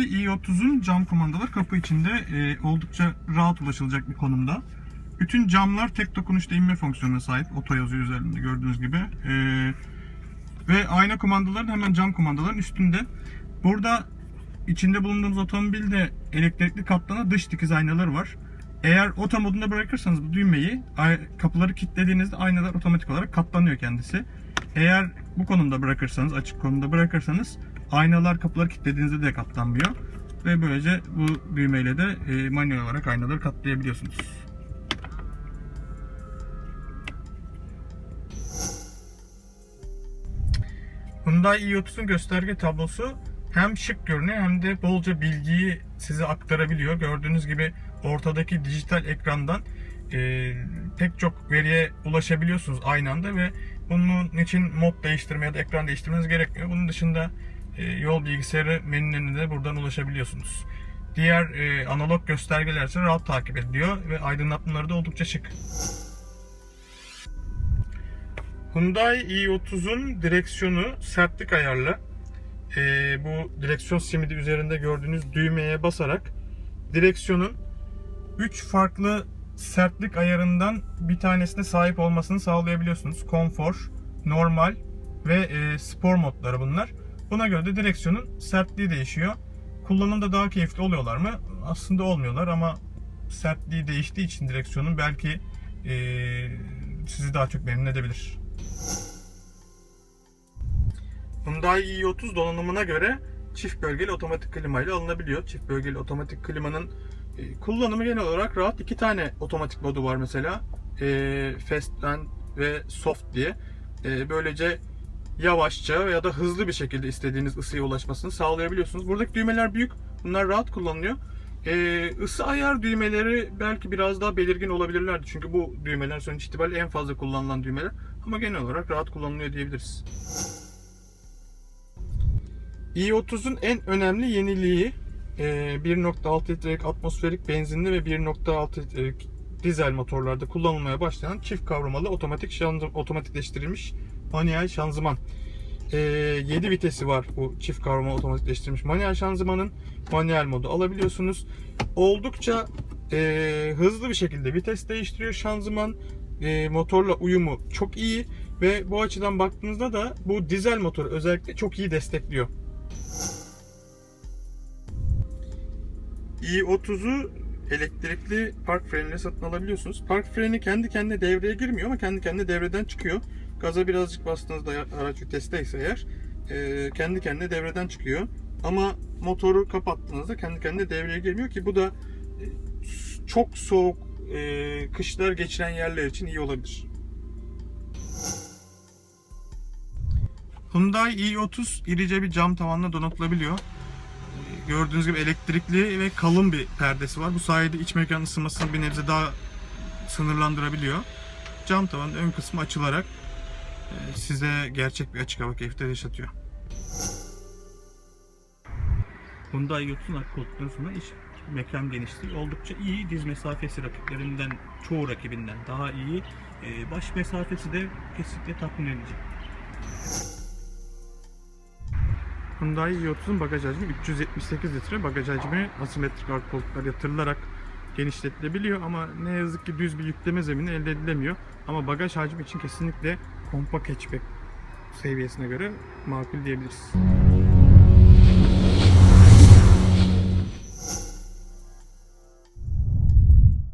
i30'un cam kumandaları kapı içinde e, oldukça rahat ulaşılacak bir konumda. Bütün camlar tek dokunuşta inme fonksiyonuna sahip. Oto yazıyor üzerinde gördüğünüz gibi. E, ve ayna kumandaların hemen cam kumandaların üstünde. Burada içinde bulunduğumuz otomobilde elektrikli katlanan dış dikiz aynaları var. Eğer oto modunda bırakırsanız bu düğmeyi kapıları kilitlediğinizde aynalar otomatik olarak katlanıyor kendisi. Eğer bu konumda bırakırsanız, açık konumda bırakırsanız aynalar kapıları kilitlediğinizde de katlanmıyor. Ve böylece bu düğmeyle de e, manuel olarak aynaları katlayabiliyorsunuz. Hyundai i30'un gösterge tablosu hem şık görünüyor hem de bolca bilgiyi size aktarabiliyor. Gördüğünüz gibi ortadaki dijital ekrandan e, pek çok veriye ulaşabiliyorsunuz aynı anda ve bunun için mod değiştirme ya da ekran değiştirmeniz gerekmiyor. Bunun dışında yol bilgisayarı menülerine de buradan ulaşabiliyorsunuz. Diğer e, analog göstergeler ise rahat takip ediliyor ve aydınlatmaları da oldukça şık. Hyundai i30'un direksiyonu sertlik ayarlı. Ee, bu direksiyon simidi üzerinde gördüğünüz düğmeye basarak direksiyonun 3 farklı sertlik ayarından bir tanesine sahip olmasını sağlayabiliyorsunuz. Konfor, normal ve e, spor modları bunlar. Buna göre de direksiyonun sertliği değişiyor. Kullanımda daha keyifli oluyorlar mı? Aslında olmuyorlar ama sertliği değiştiği için direksiyonun belki e, sizi daha çok memnun edebilir. Hyundai i30 donanımına göre çift bölgeli otomatik klima ile alınabiliyor. Çift bölgeli otomatik klimanın kullanımı genel olarak rahat. İki tane otomatik modu var mesela. E, fast and ve soft diye. E, böylece yavaşça veya da hızlı bir şekilde istediğiniz ısıya ulaşmasını sağlayabiliyorsunuz. Buradaki düğmeler büyük. Bunlar rahat kullanılıyor. E, ısı ayar düğmeleri belki biraz daha belirgin olabilirlerdi. Çünkü bu düğmeler sonuç itibariyle en fazla kullanılan düğmeler. Ama genel olarak rahat kullanılıyor diyebiliriz. i30'un en önemli yeniliği e, 1.6 litrelik atmosferik benzinli ve 1.6 litrelik dizel motorlarda kullanılmaya başlayan çift kavramalı otomatik otomatikleştirilmiş manuel şanzıman. E, 7 vitesi var bu çift kavrama otomatikleştirilmiş manuel şanzımanın. Manuel modu alabiliyorsunuz. Oldukça e, hızlı bir şekilde vites değiştiriyor şanzıman. E, motorla uyumu çok iyi ve bu açıdan baktığınızda da bu dizel motoru özellikle çok iyi destekliyor. i30'u elektrikli park freniyle satın alabiliyorsunuz. Park freni kendi kendine devreye girmiyor ama kendi kendine devreden çıkıyor. Gaza birazcık bastığınızda araç vitesteyse eğer e, kendi kendine devreden çıkıyor. Ama motoru kapattığınızda kendi kendine devreye girmiyor ki bu da e, çok soğuk e, kışlar geçiren yerler için iyi olabilir. Hyundai i30 irice bir cam tavanla donatılabiliyor. Gördüğünüz gibi elektrikli ve kalın bir perdesi var. Bu sayede iç mekan ısınmasını bir nebze daha sınırlandırabiliyor. Cam tavanın ön kısmı açılarak e, size gerçek bir açık hava keyfi de yaşatıyor. Hyundai i30'un arka koltukların sonra iç mekan genişliği oldukça iyi. Diz mesafesi rakiplerinden, çoğu rakibinden daha iyi. E, Baş mesafesi de kesinlikle tatmin edici. Hyundai i30'un bagaj hacmi 378 litre. Bagaj hacmi asimetrik arka koltuklar yatırılarak genişletilebiliyor ama ne yazık ki düz bir yükleme zemini elde edilemiyor. Ama bagaj hacmi için kesinlikle kompakt hatchback seviyesine göre makul diyebiliriz.